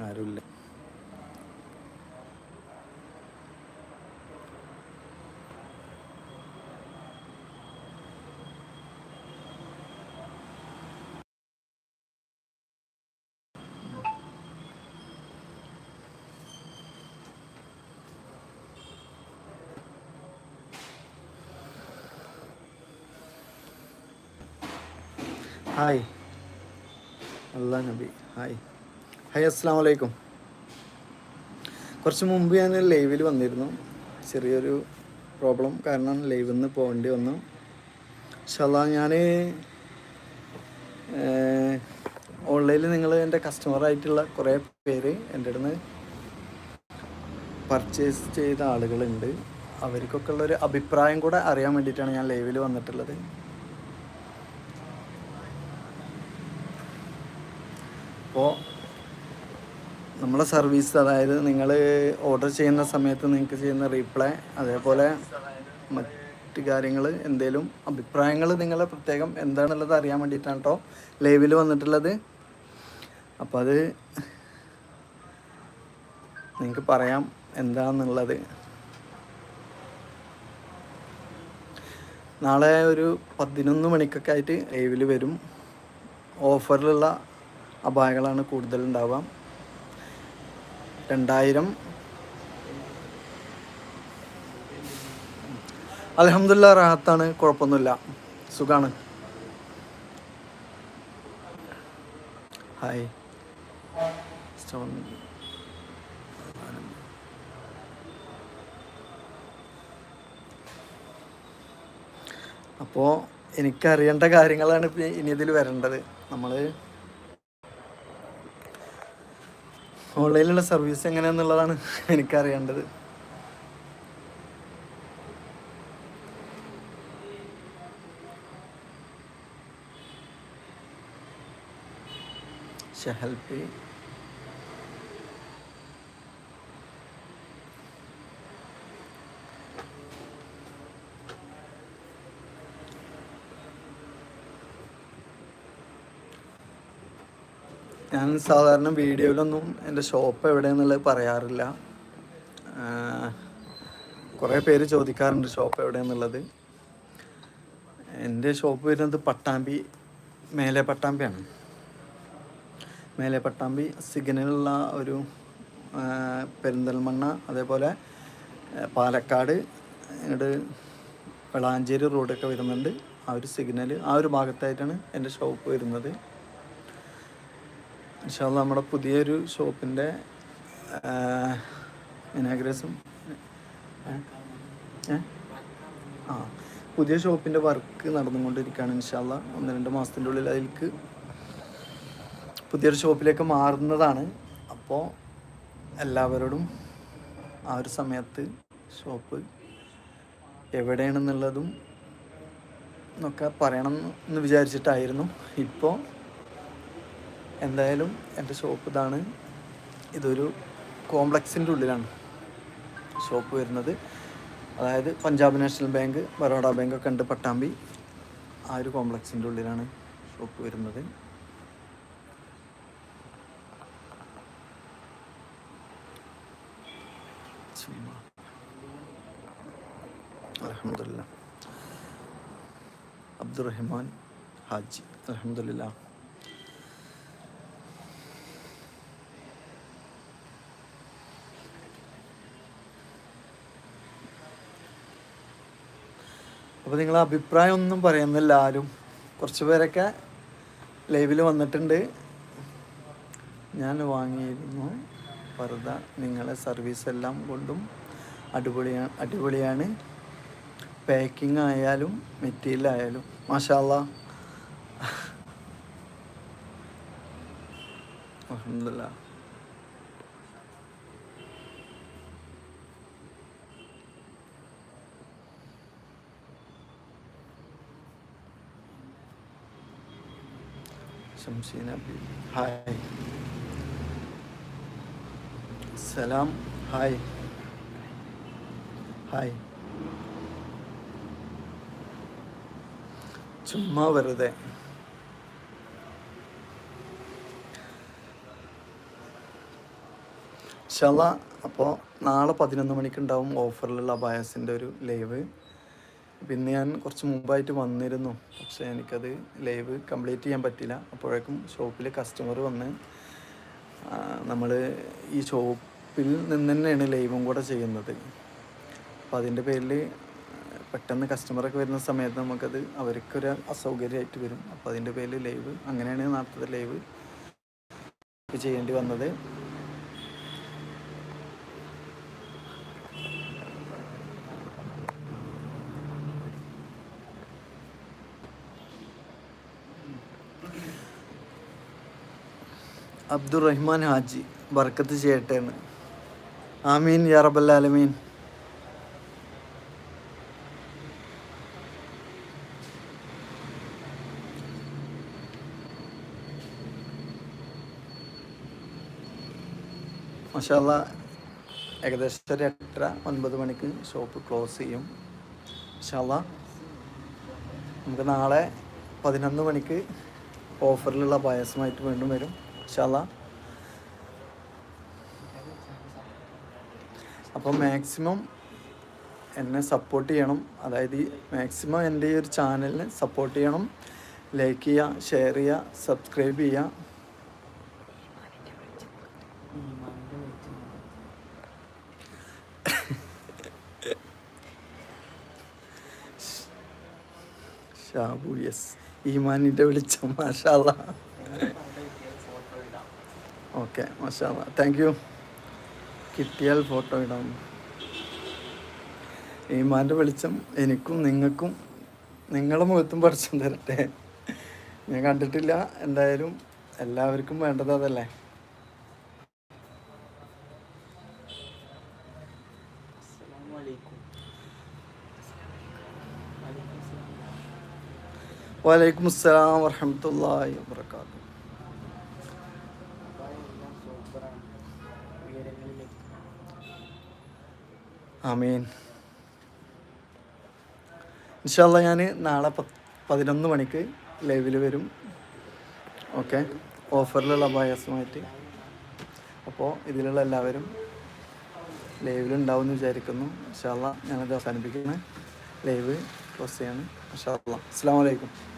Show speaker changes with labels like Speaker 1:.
Speaker 1: ആരുമില്ല. ഹായ് അല്ലാ നബി. Hi hi അസ്സാം വലൈക്കും കുറച്ച് മുമ്പ് ഞാൻ ലൈവിൽ വന്നിരുന്നു. ചെറിയൊരു പ്രോബ്ലം കാരണം ലൈവിൽ നിന്ന് പോകേണ്ടി വന്നു. ഷല്ല ഞാൻ ഓൺലൈനിൽ നിങ്ങൾ എന്റെ കസ്റ്റമറായിട്ടുള്ള കുറേ പേര് എന്റെ അടുത്ത് പർച്ചേസ് ചെയ്ത ആളുകളുണ്ട്. അവർക്കൊക്കെ ഉള്ളൊരു അഭിപ്രായം കൂടെ അറിയാൻ വേണ്ടിയിട്ടാണ് ഞാൻ ലൈവിൽ വന്നിട്ടുള്ളത്. അപ്പോൾ നമ്മളെ സർവീസ് അതായത് നിങ്ങൾ ഓർഡർ ചെയ്യുന്ന സമയത്ത് നിങ്ങൾക്ക് ചെയ്യുന്ന റീപ്ലൈ അതേപോലെ മറ്റ് കാര്യങ്ങൾ എന്തേലും അഭിപ്രായങ്ങൾ നിങ്ങളെ പ്രത്യേകം എന്താണെന്നുള്ളത് അറിയാൻ വേണ്ടിയിട്ടാണ് കേട്ടോ ലൈവിൽ വന്നിട്ടുള്ളത്. അപ്പം അത് നിങ്ങൾക്ക് പറയാം എന്താണെന്നുള്ളത് നാളെ ഒരു പതിനൊന്ന് മണിക്കൊക്കെ ആയിട്ട് ലൈവിൽ വരും. ഓഫറിലുള്ള അപായങ്ങളാണ് കൂടുതൽ ഉണ്ടാവുക രണ്ടായിരം. അലഹമില്ല റാഹത്താണ് കുഴപ്പമൊന്നുമില്ല. സുഖാണ്. ഹായ്. സ്റ്റോൺ അപ്പോൾ എനിക്കറിയേണ്ട കാര്യങ്ങളാണ് ഇനി ഇതിൽ വരേണ്ടത്. നമ്മൾ ഓൺലൈനിലുള്ള സർവീസ് എങ്ങനെയാന്നുള്ളതാണ് എനിക്കറിയേണ്ടത്. ഷഹൽപി ഞാൻ സാധാരണ വീഡിയോയിലൊന്നും എന്റെ ഷോപ്പ് എവിടെയെന്നുള്ളത് പറയാറില്ല. കുറേ പേര് ചോദിക്കാറുണ്ട് ഷോപ്പ് എവിടെയെന്നുള്ളത്. എന്റെ ഷോപ്പ് വരുന്നത് പട്ടാമ്പി മേലെ പട്ടാമ്പിയാണ്. മേലെ പട്ടാമ്പി സിഗ്നലുള്ള ഒരു പെരിന്തൽമണ്ണ അതേപോലെ പാലക്കാട് ഇങ്ങോട്ട് വെളാഞ്ചേരി റോഡൊക്കെ വരുന്നുണ്ട്. ആ ഒരു സിഗ്നൽ ആ ഒരു ഭാഗത്തായിട്ടാണ് എന്റെ ഷോപ്പ് വരുന്നത്. ഇൻഷാല്ല നമ്മുടെ പുതിയൊരു ഷോപ്പിന്റെ ഇനാഗ്രേസും ആ പുതിയ ഷോപ്പിന്റെ വർക്ക് നടന്നുകൊണ്ടിരിക്കുകയാണ് ഇൻഷാല്ല ഒന്ന് രണ്ട് മാസത്തിന്റെ ഉള്ളിൽ അതിൽക്ക് പുതിയൊരു ഷോപ്പിലേക്ക് മാറുന്നതാണ്. അപ്പോൾ എല്ലാവരോടും ആ ഒരു സമയത്ത് ഷോപ്പ് എവിടെയാണെന്നുള്ളതും എന്നൊക്കെ പറയണം എന്ന് വിചാരിച്ചിട്ടായിരുന്നു. ഇപ്പോൾ എന്തായാലും എന്റെ ഷോപ്പ് ഇതാണ്. ഇതൊരു കോംപ്ലക്സിന്റെ ഉള്ളിലാണ് ഷോപ്പ് വരുന്നത്. അതായത് Punjab national bank Baroda bank ഒക്കെ ഉണ്ട് പട്ടാമ്പി. ആ ഒരു കോംപ്ലക്സിന്റെ ഉള്ളിലാണ് ഷോപ്പ് വരുന്നത്. അലഹമില്ല അബ്ദുറഹ്മാൻ ഹാജി. അലഹമില്ല അപ്പോൾ നിങ്ങൾ അഭിപ്രായം ഒന്നും പറയുന്നില്ല ആരും. കുറച്ച് പേരൊക്കെ ലൈവിൽ വന്നിട്ടുണ്ട്. ഞാൻ വാങ്ങിയിരുന്നു. പർദ്ദ നിങ്ങളെ സർവീസ് എല്ലാം കൊണ്ടും അടിപൊളിയാണ് അടിപൊളിയാണ്. പാക്കിംഗ് ആയാലും മെറ്റീരിയൽ ആയാലും മാഷാല്ല അൽഹംദുലില്ലാ. ശംസീന ബി ഹായ് സലാം ഹായ് ഹായ് ചുമ്മാ വെറുതെ. ശല അപ്പോൾ നാളെ പതിനൊന്ന് മണിക്ക് ഉണ്ടാവും ഓഫറിലുള്ള അബായസിന്റെ ഒരു ലൈവ്. പിന്നെ ഞാൻ കുറച്ച് മുമ്പായിട്ട് വന്നിരുന്നു. പക്ഷേ എനിക്കത് ലൈവ് കംപ്ലീറ്റ് ചെയ്യാൻ പറ്റില്ല അപ്പോഴേക്കും ഷോപ്പിൽ കസ്റ്റമർ വന്ന് നമ്മൾ ഈ ഷോപ്പിൽ നിന്ന് തന്നെയാണ് ലൈവും കൂടെ ചെയ്യുന്നത്. അപ്പോൾ അതിന്റെ പേരിൽ പെട്ടെന്ന് കസ്റ്റമറൊക്കെ വരുന്ന സമയത്ത് നമുക്കത് അവർക്കൊരു അസൗകര്യമായിട്ട് വരും. അപ്പോൾ അതിന്റെ പേരിൽ ലൈവ് അങ്ങനെയാണ് നാട്ടിലത്തെ ലൈവ് ചെയ്യേണ്ടി വന്നത്. അബ്ദുറഹ്മാൻ ഹാജി ബർക്കത്ത് ചെയ്യട്ടെ എന്ന് ആമീൻ യാ മഷാല്ല ഏകദേശം ഒരു എട്ടര ഒൻപത് മണിക്ക് ഷോപ്പ് ക്ലോസ് ചെയ്യും. മഷാല്ല നമുക്ക് നാളെ പതിനൊന്ന് മണിക്ക് ഓഫറിലുള്ള പായസമായിട്ട് വീണ്ടും വരും. മഷാല്ല അപ്പോൾ മാക്സിമം എന്നെ സപ്പോർട്ട് ചെയ്യണം. അതായത് മാക്സിമം എന്റെ ഈ ഒരു ചാനലിനെ സപ്പോർട്ട് ചെയ്യണം. ലൈക്ക് ചെയ്യുക ഷെയർ ചെയ്യുക സബ്സ്ക്രൈബ് ചെയ്യുക. ഷാബു യെസ് ഈമാനിന്റെ വിളിച്ച മാഷാല്ല ഓക്കെ മാഷാല്ല താങ്ക് യു കിട്ടിയാൽ ഫോട്ടോ ഇടാം. ഈമാന്റെ വെളിച്ചം എനിക്കും നിങ്ങൾക്കും നിങ്ങളുടെ മുഖത്തും പഠിച്ചു തരട്ടെ. ഞാൻ കണ്ടിട്ടില്ല. എന്തായാലും എല്ലാവർക്കും വേണ്ടത് അതല്ലേ? വലൈക്കും അസ്സലാം വറഹമത്തല്ലാഹി വാബർക്കാത്തു ആമീൻ. ഇൻഷാല്ല ഞാൻ നാളെ പതിനൊന്ന് മണിക്ക് ലൈവിൽ വരും. ഓക്കെ? ഓഫറിലുള്ള അപായസമായിട്ട് അപ്പോൾ ഇതിലുള്ള എല്ലാവരും ലൈവിലുണ്ടാവും എന്ന് വിചാരിക്കുന്നു. ഇൻഷാല്ല ഞാനത് അവസാനിപ്പിക്കുന്നത് ലൈവ് ക്ലോസ് ചെയ്യാണ്. ഇൻഷാല്ല അസ്സാം വലൈക്കും